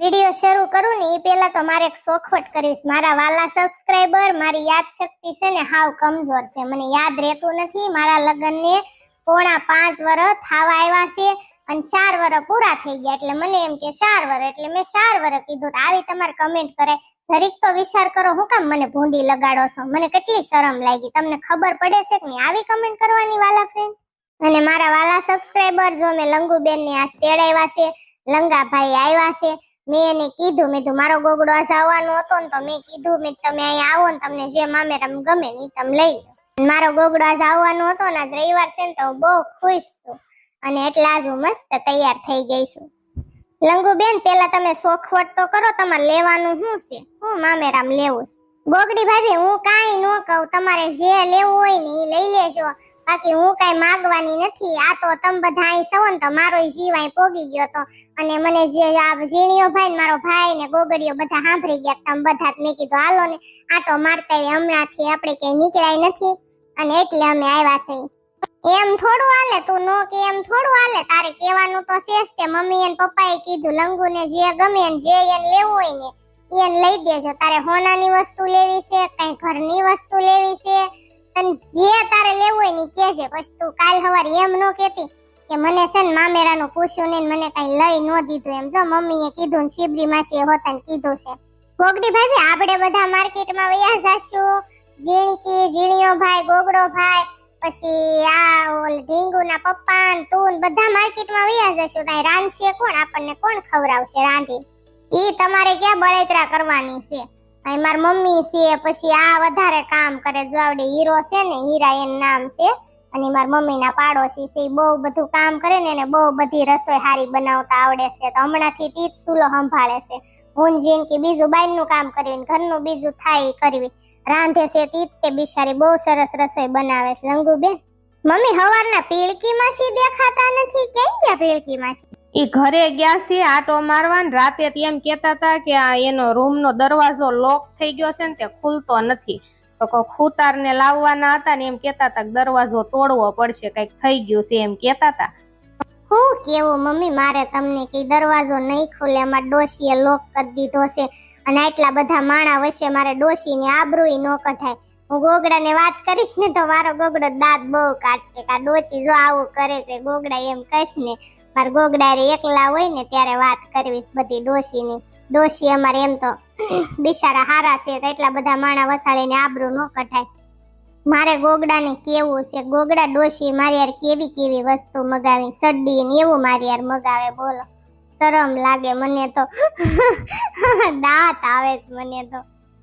Video શરૂ કરું ને એ પહેલા તો મારે એક સોખવટ કરીશ મારા વાલા સબસ્ક્રાઈબર મારી યાદ શક્તિ છે ને હાવ કમજોર છે. મને યાદ રહેતું નથી. મારા લગ્નને પોણા પાંચ વર્ષ થાવા આવ્યા છે અને ચાર વર્ષ પૂરા થઈ ગયા. એટલે મને એમ કે ચાર વર્ષ એટલે મેં ચાર વર્ષ કીધું આવી તમારે કમેન્ટ કરે. જરીક તો વિચાર કરો, હું કામ મને ભૂંડી લગાડો છો? મને કેટલી શરમ લાગી? તમને ખબર પડે છે કે નહીં? આવી કમેન્ટ કરવાની વાલા ફ્રેન્ડ અને મારા વાલા સબસ્ક્રાઇબર જો મેં લંગુબેન ને આ તેડાવ્યા છે, લંગાભાઈ આવ્યા છે મેં એને કીધું, મેં મારો ગોગડો આવવાનો હતો ને તો મેં કીધું, મેં તમે અહીં આવો ને તમને જે મામેરામ ગમે ને તમે લઈ લો. મારો ગોગડો આવવાનો હતો ને, આજ રવિવાર છે ને તો બહુ ખુશ છું. અને એટલા જ હું મસ્ત તૈયાર થઈ ગઈ છું. લંગુબેન પેલા તમે શોખવટ તો કરો, તમારે લેવાનું શું છે? હું મામેરામ લેવું છે. ગોગડી ભાભી, હું કાંઈ ન કહું, તમારે જે લેવું હોય ને એ લઈ લેજો. બાકી હું કઈ માગવાની નથી. આ તો તમે બધા અહીં સૌ તો મારો જીવ પોગી ગયો તો. અને મને જે આ ઝીણીયો ભાઈ મારો ભાઈ ને ગોગડીઓ બધા સાંભળી ગયા તમે બધા મેં કીધું, હાલો ને આટો મારતા આવીએ. હમણાંથી આપણે ક્યાંય નીકળાય નથી. અને એટલે અમે આવ્યા છે. એમ થોડું હાલે તું નો કે, એમ થોડું હાલે. તારે કહેવાનું તો છે કે મમ્મી અને પપ્પાએ કીધું લંગુ ને જે ગમે ને જે એને લેવું હોય ને, એને લઈ દેજો. તારે હોનાની વસ્તુ લેવી છે, કઈ ઘરની વસ્તુ લેવી છે જે તારે લેવું હોય ને કે છે પછી તું કાલ સવાર એમ નો કેતી કે મને છે ને મામેરાનું પૂછ્યું ને મને કઈ લઈ નો દીધું એમ. જો મમ્મીએ કીધું ને શિબરી માસીએ હોતા ને કીધું છે. ગોગડી ભાઈ આપણે બધા માર્કેટમાં વયા જાશું. ઝીણકી, ઝીણીયો ભાઈ, ગોગડો ભાઈ, પછી આ ઓલ ઢીંગુના પપ્પા ને તું બધા બધા માર્કેટમાં વયા જશું. તાઈ રાંધશે કોણ? આપણને કોણ ખવડાવશે રાંધી? ઈ તમારે ક્યાં બળતરા કરવાની છે? અહીં માર મમ્મી છે, પછી આ વધારે કામ કરે. જો હીરો છે ને, હીરા એનું નામ છે. અને માર મમ્મીના પાડોશી છે બહુ બધું કામ કરે ને, એને બહુ બધી રસોઈ સારી બનાવતા આવડે છે. તો હમણાંથી તીત સુલો સંભાળે છે. હું ને જીનકી બીજું બાયનું કામ કરવી ઘરનું બીજું થાય કરવી. રાંધે છે તીત કે બિચારી બહુ સરસ રસોઈ બનાવે છે. લંગુબેન, મમ્મી હવારના પીળકી માસી દેખાતા નથી? ક્યાં ગયા પીળકી માસી? ઈ ઘરે ગયા છે આટો મારવા ને રાતે એમ કેતા હતા કે આ એનો રૂમ નો દરવાજો લોક થઈ ગયો છે ને તે ખુલતો નથી. તો કોઈ ખૂતાર ને લાવવાના હતા ને એમ કેતા હતા દરવાજો તોડવો પડશે, કંઈક થઈ ગયું છે એમ કેતા હતા. હું કેવું, મમ્મી, મારે તમને કે દરવાજો નહીં ખુલે, અમાર ડોશીએ લોક કરી દીધો છે અને આટલા બધા માણા વચ્ચે મારે ડોશીની આબરૂઈ ન કઢાય. હું ગોગડાને વાત કરીશ ને તો મારો ગોગડો દાંત બહુ કાઢશે, કા ડોશી જો આવું કરે છે ગોગડા એમ કહીશ ને મારા ગોગડારે એકલા હોય ને ત્યારે વાત કરવી બધી ડોશીની. ડોશી અમારે એમ તો બિચારા હારા છે એટલા બધા માણા વસાડીને આબરૂ ન કઢાય. મારે ગોગડાને કેવું છે? ગોગડા ડોશી મારી યાર કેવી કેવી વસ્તુ મગાવી? સડ્ડી ને એવું મારી યાર મગાવે, બોલો. શરમ લાગે મને તો. દાંત આવે છે મને તો.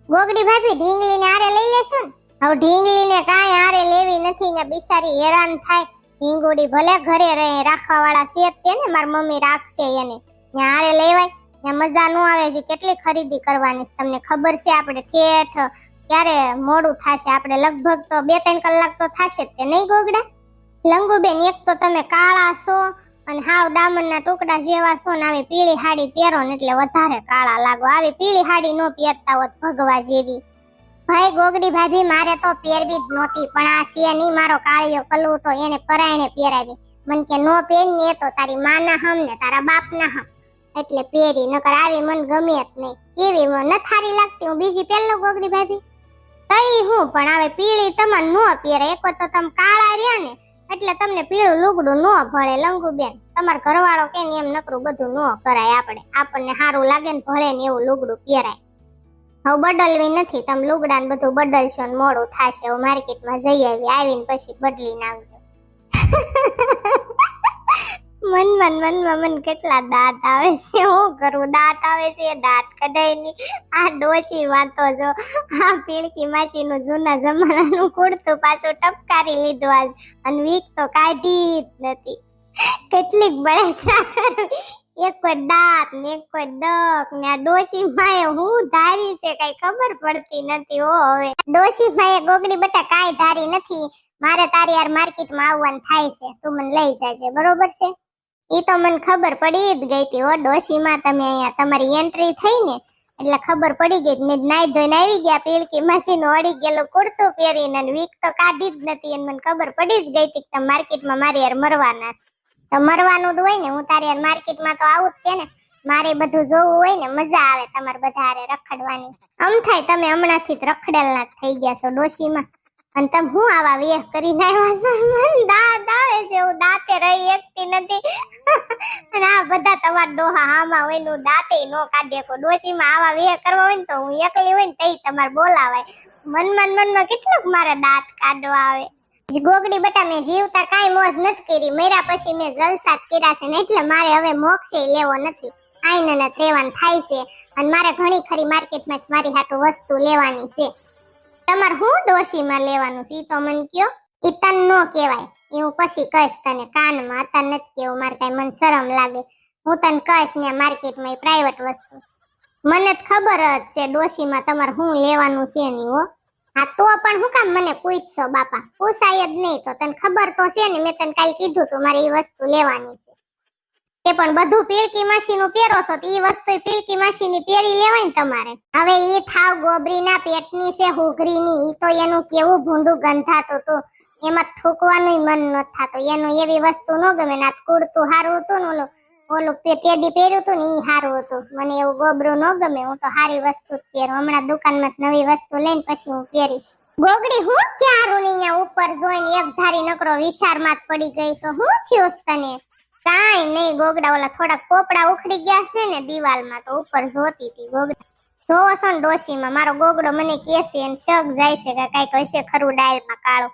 ગોગડી ભાભી ઢીંગલી ને આરે લઈ લેશો ને? હવે ઢીંગલી ને કાંઈ આરે લેવી નથી ને બિચારી હેરાન થાય. ઢીંગુડી ભલે ઘરે રહે રાખવા વાળા છે તે મારી મમ્મી રાખશે એને. ત્યાં આરે લેવાય ત્યાં મજા નો આવે છે કેટલી ખરીદી કરવાની તમને ખબર છે આપણે ઠેઠ ક્યારે મોડું થશે? આપણે લગભગ તો બે ત્રણ કલાક તો થશે તે, નહીં ગોગડા? લંગુબેન, એક તો તમે કાળા છો અને હાવ ડામરના ટુકડા જેવા છો ને, આવી પીળી હાડી પહેરો ને, એટલે વધારે કાળા લાગો. આવી પીળી હાડી નો પહેરતા હોત ભગવા જેવી. ભાઈ ગોગડી ભાભી, મારે તો પહેરવી જ નહોતી, પણ આ સિયાની મારો કાળિયો કલૂટો એને પરાયણે પહેરાવી. મન કે નો પહેર ને તો તારી માના હમ ને તારા બાપના હમ. એટલે પહેરી, નકર આવી મન ગમે જ નહીં. કેવી મને થારી લાગતી હું બીજી પહેરલો ગોગડી ભાભી. તઈ હું, પણ હવે પીળી તમને નો પહેરે. એક તો તમે કાળા રહ્યા ને, એટલે તમને પીળું લુગડું નો ભળે, લંગુબેન. તમાર ઘરવાળો કે એમ નકરું બધું નો કરાય આપણે. આપણને સારું લાગે ને ભળે ને એવું લુગડું પહેરાય. હવે બદલવી નથી. તમે લુગડા ને બધું બદલશો ને મોડું થશે. હવે માર્કેટમાં જઈ આવી, આવીને પછી બદલી નાખજો. મન મન મનમાં મન કેટલા દાંત આવે છે. હું કરું? દાંત આવે છે, દાંત કઢાયની આ ડોશી વાતો જો. આ પીળકી માસી નું જૂના જમાનાનું કુર્તું પાછું ટપકારી લીધું આજ. અને વીક તો કાઢી જ નથી. કેટલીક કરવી એક કોઈ દાંત ને કોઈ ડક ને આ ડોશી માએ હું ધારી છે કઈ ખબર પડતી નથી હો હવે. ડોશી માએ ગોગડી બટા કાઈ ધારી નથી. મારે તારી યાર માર્કેટમાં આવવાનું થાય છે. તું મને લઈ જજે. બરોબર છે? ઈ તો મને ખબર પડી જ ગઈ હતી હો. ડોશીમાં તમે અહીંયા તમારી એન્ટ્રી થઈ ને એટલે ખબર પડી ગઈ મેં નાઈ ધોઈને આવી ગયા. પેલકી મશીન અડી ગયેલું, કુર્તું પહેરીને વીક તો કાઢી જ નથી. અને મને ખબર પડી જ ગઈ હતી કે તમે માર્કેટમાં મારી યાર મરવાના છે તો મરવાનું જ હોય ને, હું તારી માર્કેટમાં તો આવું જ છે ને, મારે બધું જોવું હોય ને, મજા આવે તમારે બધા હારે રખડવાની. આમ થાય તમે હમણાંથી જ રખડેલા થઈ ગયા છો ડોશીમાં. અને તમે હું આવા વેહ કરીને આવ્યા છો? દાંત આવે છે, હું દાંતે રહી એકતી નથી. અને આ બધા તમારા ડોહા હામાં હોય ને દાંતે નો કાઢે કો ડોશીમાં આવા વેહ કરવા હોય ને, તો હું એકલી હોય ને તઈ તમારે બોલાવાય. મનમાં મન મનમાં કેટલુંક મારે દાંત કાઢવા આવે. ગોગડી બટા મેં જીવતા કાંઈ મોજ નથી કરી. મર્યા પછી મેં જલસા કર્યા છે ને એટલે મારે હવે મોક્ષે લેવો નથી. આઈને ને રહેવાનું થાય છે. અને મારે ઘણી ખરી માર્કેટમાં મારી હાટુ વસ્તુ લેવાની છે. તમારે હું ડોશીમાં લેવાનું છે? તો મને કયો. ઈ તને નો કહેવાય. એવું પછી કહીશ તને કાનમાં. અત્યારે નથી કેવું. મારે કાંઈ મને શરમ લાગે. હું તને કહીશ ને માર્કેટમાં પ્રાઇવેટ વસ્તુ. મને જ ખબર જ છે ડોશીમાં તમારે હું લેવાનું છે નહીં હો. હા, તો પણ હું કામ મને પૂછશો, બાપા? પૂછાય જ નહીં, તો તને ખબર તો છે ને, મેં તને કાલ કીધું તું મારે એ વસ્તુ લેવાની છે. તે પણ બધું પીળકી માસીનું પહેરો છો એ વસ્તુ પીળકી માસીની પહેરી લેવાય ને તમારે. હવે એ થાવ ગોબરીના પેટની છે હુઘરીની ઈ તો એનું કેવું ભૂંડું ગંધાતું તું. એમાં થૂકવાનું મન ન થતું. એનું એવી વસ્તુ ન ગમે ના કુડતું હારું હતું ને ઓલું ઓલું તેદી પહેર્યું હતું ને એ સારું હતું. મને એવું ગોબરું ન ગમે, હું તો સારી વસ્તુ જ પહેરું. હમણાં દુકાનમાં નવી વસ્તુ લઈને પછી હું પહેરીશ. ગોગડી, હું ક્યાં રૂની ઉપર જોઈને એક ધારી નકરો વિચારમાં પડી ગઈ છો? હું થયું તને? કાંઈ નહીં, ગોગડા ઓલા થોડા કોપડા ઉખડી ગયા છે ને દિવાલમાં તો ઉપર જોતી હતી ગોગડા. જોવો છો ને ડોશીમાં, મારો ગોગડો મને કેસે અને શક જાય છે કે કાંઈક હશે ખરું ડાયલમાં કાળો.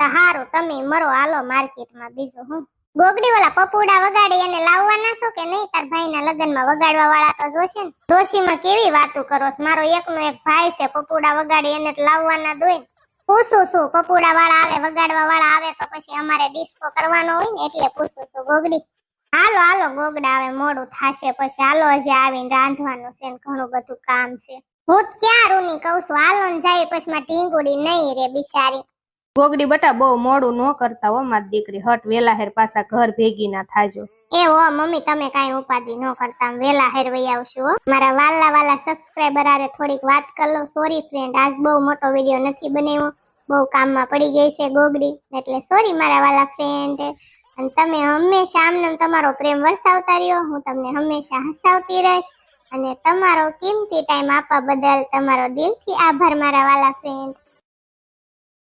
તો હારું, તમે મરો, હાલો માર્કેટમાં બીજું હું ગોગડી ઓલા પપોડા વગાડી અને લાવવાના છો કે નહીં? તાર ભાઈના લગ્નમાં વગાડવા વાળા તો જોશે ને. ડોશીમાં કેવી વાતો કરો? મારો એકનો એક ભાઈ છે, પપોડા વગાડી એને લાવવાના દોય પૂછું છું, પપોડા વાળા આવે, વગાડવા વાળા આવે તો પછી અમારે ડિસ્કો કરવાનો હોય ને એટલે પૂછું છું, ગોગડી. હાલો હાલો, ગોગડા આવે મોડું થાશે પછી. હાલો, હજી આવીને રાંધવાનું છે ઘણું બધું કામ છે. હું ક્યાં રૂની કહું છું? હાલો ને જાય પછી માં ઢીંગુડી નહીં રે બિચારી. ગોગડી બટા બહુ મોડું ન કરતા હો મારી દીકરી. હટ, વેલા હેર પાછા ઘર ભેગી ના થાજો. એ હો, મમ્મી, તમે કાઈ ઉપાધિ ન કરતા. વેલા હેર વઈ આવશું, હો. મારા વાલા વાલા સબસ્ક્રાઇબર આરે થોડીક વાત કરી સોરી ફ્રેન્ડ આજ બહુ મોટો વીડિયો નથી બનાવ્યો. બહુ કામમાં પડી ગઈ છે ગોગડી. એટલે સોરી મારા વાલા ફ્રેન્ડ અને તમે હંમેશા આમને તમારો પ્રેમ વરસાવતા રહ્યો. હું તમને હંમેશા હસાવતી રહીશ. અને તમારો કિંમતી ટાઈમ આપવા બદલ તમારો દિલથી આભાર, મારા વાલા ફ્રેન્ડ